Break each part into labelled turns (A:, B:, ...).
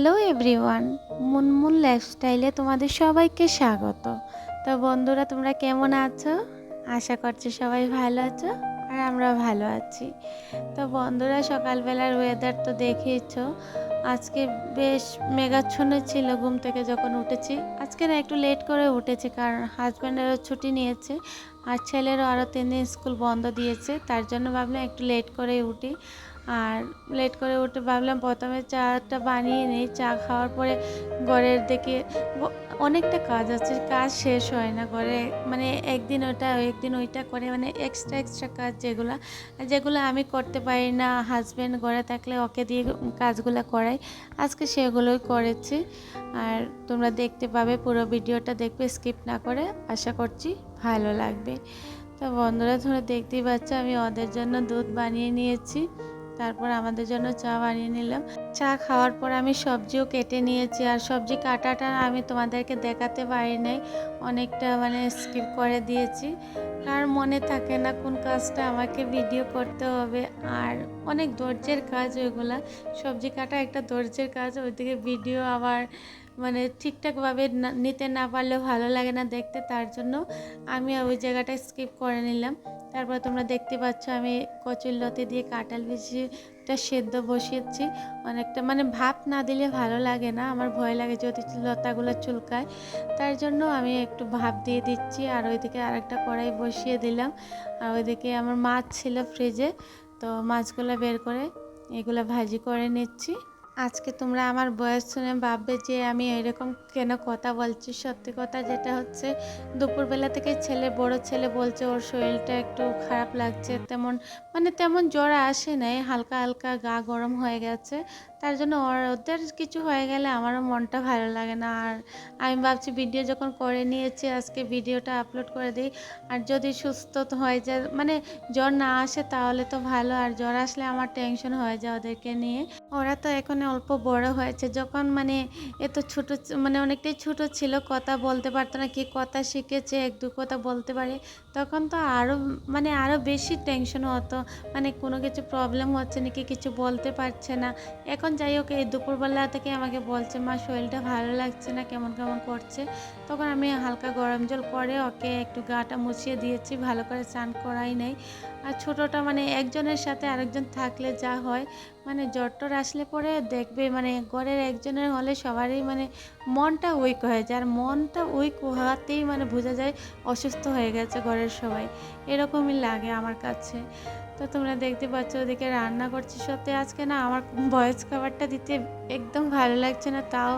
A: Hello everyone, Munmun লাইফস্টাইলে তোমাদের সবাইকে স্বাগত। তো বন্ধুরা, তোমরা কেমন আছো? আশা করছি সবাই ভালো আছো আর আমরা ভালো আছি। তো বন্ধুরা, সকালবেলার ওয়েদার তো দেখেইছো আজকে বেশ মেঘাচ্ছন্ন ছিল ঘুম থেকে যখন উঠেছি। আজকে না একটু লেট করে উঠেছি কারণ হাজব্যান্ডেরও ছুটি নিয়েছে আর ছেলেরও আরও তিন দিন স্কুল বন্ধ দিয়েছে, তার জন্য ভাবলাম একটু লেট করে উঠি। আর লেট করে উঠে ভাবলাম প্রথমে চাটা বানিয়ে নিই। চা খাওয়ার পরে ঘরের দিকে অনেকটা কাজ আছে, কাজ শেষ হয় না ঘরে। মানে একদিন ওটা, একদিন ওইটা করে মানে এক্সট্রা এক্সট্রা কাজ যেগুলো যেগুলো আমি করতে পারি না। হাজব্যান্ড ঘরে থাকলে ওকে দিয়ে কাজগুলো করাই। আজকে সেগুলোই করেছি। আর তোমরা দেখতে পাবে, পুরো ভিডিওটা দেখবে স্কিপ না করে। আশা করছি ভালো লাগবে। তো বন্ধুরা, তোমরা দেখতেই পাচ্ছ, আমি ওদের জন্য দুধ বানিয়ে নিয়েছি। তারপর আমাদের জন্য চা বানিয়ে নিলাম। চা খাওয়ার পর আমি সবজিও কেটে নিয়েছি আর সবজি কাটাটা আমি তোমাদেরকে দেখাতে পারি নাই। অনেকটা মানে স্কিপ করে দিয়েছি। কার মনে থাকে না কোন কাজটা আমাকে ভিডিও করতে হবে। আর অনেক ধৈর্যের কাজ ওইগুলা। সবজি কাটা একটা ধৈর্যের কাজ, ওইদিকে ভিডিও আবার মানে ঠিকঠাকভাবে নিতে না পারলে ভালো লাগে না দেখতে। তার জন্য আমি ওই জায়গাটা স্কিপ করে নিলাম। তারপর তোমরা দেখতে পাচ্ছ আমি কচুর লতি দিয়ে কাঁঠাল বিচিটা সেদ্ধ বসিয়েছি। অনেকটা মানে ভাপ না দিলে ভালো লাগে না, আমার ভয় লাগে যদি লতাগুলো চুলকায়। তার জন্য আমি একটু ভাপ দিয়ে দিচ্ছি আর ওইদিকে আরেকটা কড়াই বসিয়ে দিলাম। আর ওইদিকে আমার মাছ ছিল ফ্রিজে তো মাছগুলো বের করে এগুলো ভাজি করে নিচ্ছি। আজকে তোমরা আমার বয়স শুনে ভাববে যে আমি এরকম কেন কথা বলছি? সত্যি কথা যেটা হচ্ছে, দুপুরবেলা থেকে ছেলে, বড় ছেলে বলছে, ওর শরীরটা একটু খারাপ লাগছে, তেমন মানে তেমন জ্বর আসে নাই, হালকা হালকা গা গরম হয়ে গেছে। তার জন্য ওদের কিছু হয়ে গেলে আমারও মনটা ভালো লাগে না। আর আমি ভাবছি ভিডিও যখন করে নিয়েছি, আজকে ভিডিওটা আপলোড করে দিই। আর যদি সুস্থ হয়ে যায় মানে জ্বর না আসে তাহলে তো ভালো। আর জ্বর আসলে আমার টেনশন হয়ে যায় ওদেরকে নিয়ে। ওরা তো এখন অল্প বড় হয়েছে, যখন মানে এত ছোট মানে অনেকটাই ছোট ছিল, কথা বলতে পারতো না, কি কথা শিখেছে, এক দু কথা বলতে পারে, তখন তো আরও মানে আরও বেশি টেনশন হতো মানে কোনো কিছু প্রবলেম হচ্ছে নাকি কিছু বলতে পারছে না, এখন যাই হোক, এই দুপুরবেলা থেকে আমাকে বলছে, মা, শরীরটা ভালো লাগছে না, কেমন কেমন করছে? তখন আমি হালকা গরম জল করে ওকে একটু গাটা মুছিয়ে দিয়েছি, ভালো করে স্নান করাই নাই, আর ছোটোটা মানে একজনের সাথে আরেকজন থাকলে যা হয় মানে জ্বর আসলে পরে দেখবে মানে ঘরের একজনের হলে সবারই মানে মনটা উইক হয়ে যায়। আর মনটা উইক হওয়াতেই মানে বোঝা যায় অসুস্থ হয়ে গেছে ঘরের সবাই। এরকমই লাগে আমার কাছে। তো তোমরা দেখতে পাচ্ছ ওদিকে রান্না করছি সত্যি। আজকে না আমার ভয়েস খাবারটা দিতে একদম ভালো লাগছে না। তাও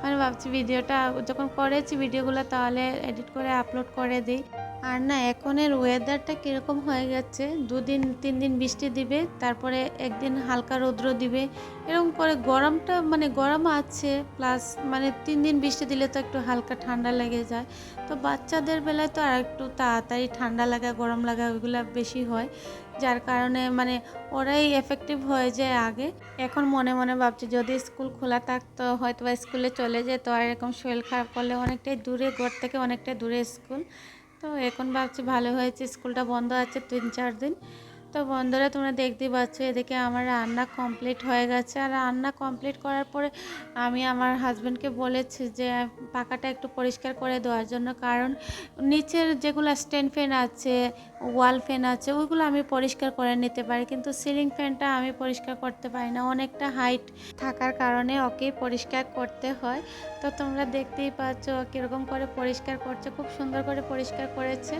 A: মানে ভাবছি ভিডিওটা যখন করেছি ভিডিওগুলো তাহলে এডিট করে আপলোড করে দিই। আর না, এখনের ওয়েদারটা কীরকম হয়ে গেছে? দুদিন তিন দিন বৃষ্টি দিবে, তারপরে একদিন হালকা রৌদ্র দিবে। এরকম করে গরমটা মানে গরম আছে প্লাস মানে তিন দিন বৃষ্টি দিলে তো একটু হালকা ঠান্ডা লেগে যায়। তো বাচ্চাদের বেলায় তো আর একটু তাড়াতাড়ি ঠান্ডা লাগা, গরম লাগা, ওইগুলো বেশি হয়। যার কারণে মানে ওরাই এফেক্টিভ হয়ে যায় আগে। এখন মনে মনে ভাবছি, যদি স্কুল খোলা থাকতো হয়তো বা স্কুলে চলে যেত। আর এরকম শরীর খারাপ করলে অনেকটাই দূরে, ঘর থেকে অনেকটাই দূরে স্কুল তো এখন ভাবছি ভালো হয়েছে, স্কুলটা বন্ধ আছে তিন চার দিন। তো বন্ধুরা, তোমরা দেখতেই পাচ্ছ, এদিকে আমার রান্না কমপ্লিট হয়ে গেছে। আর রান্না কমপ্লিট করার পরে আমি আমার হাজব্যান্ডকে বলেছি যে, পাকাটা একটু পরিষ্কার করে দেওয়ার জন্য। কারণ নিচের যেগুলো স্ট্যান্ড ফ্যান আছে ওয়াল ফ্যান আছে, ওইগুলো আমি পরিষ্কার করে নিতে পারি, কিন্তু সিলিং ফ্যানটা আমি পরিষ্কার করতে পারি না। অনেকটা হাইট থাকার কারণে ওকে পরিষ্কার করতে হয়। তো তোমরা দেখতেই পাচ্ছ কীরকম করে পরিষ্কার করছে, খুব সুন্দর করে পরিষ্কার করেছে।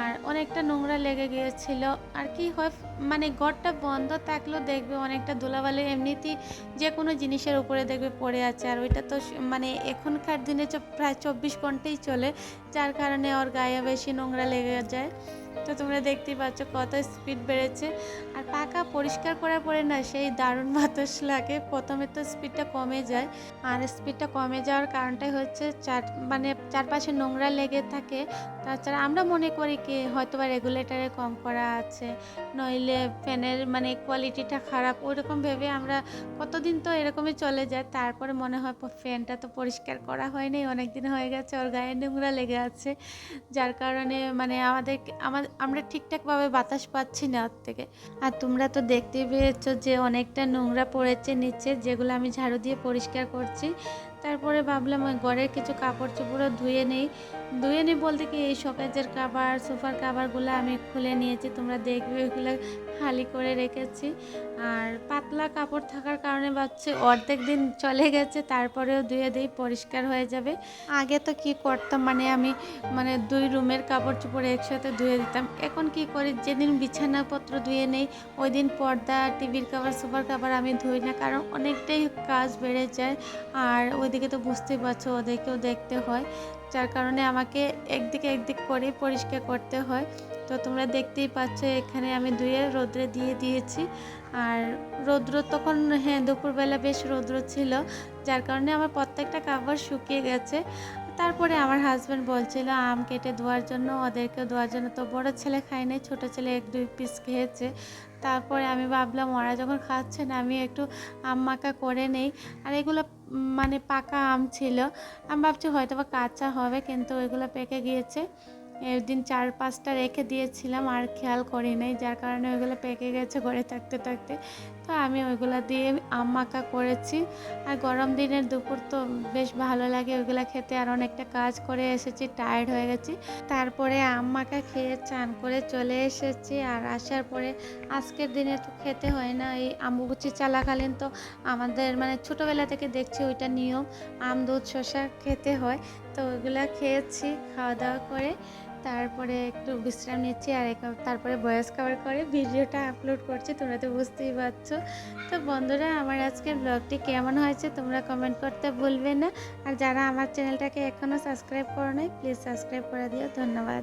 A: আর অনেকটা নোংরা লেগে গিয়েছিল। আর কি হয় মানে ঘরটা বন্ধ থাকলেও দেখবে অনেকটা ধুলাবালি এমনিতেই যে কোনো জিনিসের উপরে দেখবে পড়ে আছে। আর ওইটা তো মানে এখনকার দিনে প্রায় চব্বিশ ঘন্টাই চলে, যার কারণে ওর গায়ে বেশি নোংরা লেগে যায়। তো তোমরা দেখতেই পাচ্ছ কত স্পিড বেড়েছে। আর পাকা পরিষ্কার করার পরে না সেই দারুণ বাতাস লাগে। প্রথমে তো স্পিডটা কমে যায়। আর স্পিডটা কমে যাওয়ার কারণটাই হচ্ছে চার মানে চারপাশে নোংরা লেগে থাকে। তাছাড়া আমরা মনে করি কি হয়তো বা রেগুলেটরে কম করা আছে, নইলে ফ্যানের মানে কোয়ালিটিটা খারাপ ওইরকম ভেবে আমরা কতদিন তো এরকমই চলে যায়, তারপরে মনে হয় ফ্যানটা তো পরিষ্কার করা হয়নি অনেক দিন হয়ে গেছে, ওর গায়ে নোংরা লেগে আছে, যার কারণে মানে আমাদের আমরা ঠিকঠাকভাবে বাতাস পাচ্ছি না ওর থেকে। আর তোমরা তো দেখতেই পেয়েছ যে অনেকটা নোংরা পড়েছে নিচে, যেগুলো আমি ঝাড়ু দিয়ে পরিষ্কার করছি তারপরে ভাবলাম ওই ঘরের কিছু কাপড় চোপড়ও ধুয়ে নেই। ধুয়ে নিই বলতে কি, এই শোকেজের কাবার, সোফার কাবারগুলো আমি খুলে নিয়েছি, তোমরা দেখবে ওইগুলো খালি করে রেখেছি। আর পাতলা কাপড় থাকার কারণে ভাবছি অর্ধেক দিন চলে গেছে, তারপরেও ধুয়ে দিই, পরিষ্কার হয়ে যাবে। আগে তো কি করতাম মানে আমি মানে দুই রুমের কাপড় চোপড় একসাথে ধুয়ে দিতাম। এখন কি করি, যেদিন বিছানাপত্র ধুয়ে নেই ওই দিন পর্দা, টিভির কাভার সুপার কাভার আমি ধুই না, কারণ অনেকটাই কাজ বেড়ে যায়। আর ওইদিকে তো বুঝতেই পারছ, ওদেরকেও দেখতে হয়। যার কারণে আমাকে একদিকে একদিক করে পরিষ্কার করতে হয়। তো তোমরা দেখতেই পাচ্ছ এখানে আমি ধুয়ে রোদ্রে দিয়ে দিয়েছি। আর রৌদ্র তখন হ্যাঁ দুপুরবেলা বেশ রৌদ্র ছিল, যার কারণে আমার প্রত্যেকটা কাপড় শুকিয়ে গেছে। তারপরে আমার হাজব্যান্ড বলছিল, আম কেটে ধোয়ার জন্য ওদেরকে ধোয়ার জন্য। তো বড় ছেলে খায় নাই, ছোটো ছেলে এক দুই পিস খেয়েছে। তারপরে আমি ভাবলাম, ওরা যখন খাচ্ছে না আমি একটু আম মাখা করে নেই। আর এগুলো মানে পাকা আম ছিল। আমি ভাবছি হয়তো বা কাঁচা হবে, কিন্তু ওইগুলো পেকে গিয়েছে। একদিন চার পাঁচটা রেখে দিয়েছিলাম, আর খেয়াল করি নাই, যার কারণে ওইগুলো পেকে গেছে ঘরে থাকতে থাকতে। তো আমি ওইগুলো দিয়ে আম মাখা করেছি। আর গরম দিনের দুপুর তো বেশ ভালো লাগে, ওইগুলো খেতে। আর অনেকটা কাজ করে এসেছি টায়ার্ড হয়ে গেছি। তারপরে আম মাখা খেয়ে চান করে চলে এসেছি, আর আসার পরে আজকের দিনে তো খেতে হয় না। এই আম্বুবুচি চালাকালীন তো আমাদের মানে ছোটোবেলা থেকে দেখছি ওইটা নিয়ম, আম, দুধ, শসা খেতে হয়। তো ওইগুলো খেয়েছি খাওয়া দাওয়া করে তারপরে একটু বিশ্রাম নিচ্ছি আর তারপরে বয়স কভার করে ভিডিওটা আপলোড করছি, তোমরা তো বুঝতেই পারছ। তো বন্ধুরা, আমার আজকের ব্লগটি কেমন হয়েছে তোমরা কমেন্ট করতে ভুলবে না। আর যারা আমার চ্যানেলটাকে এখনও সাবস্ক্রাইব করো নাই প্লিজ সাবস্ক্রাইব করে দিও। ধন্যবাদ।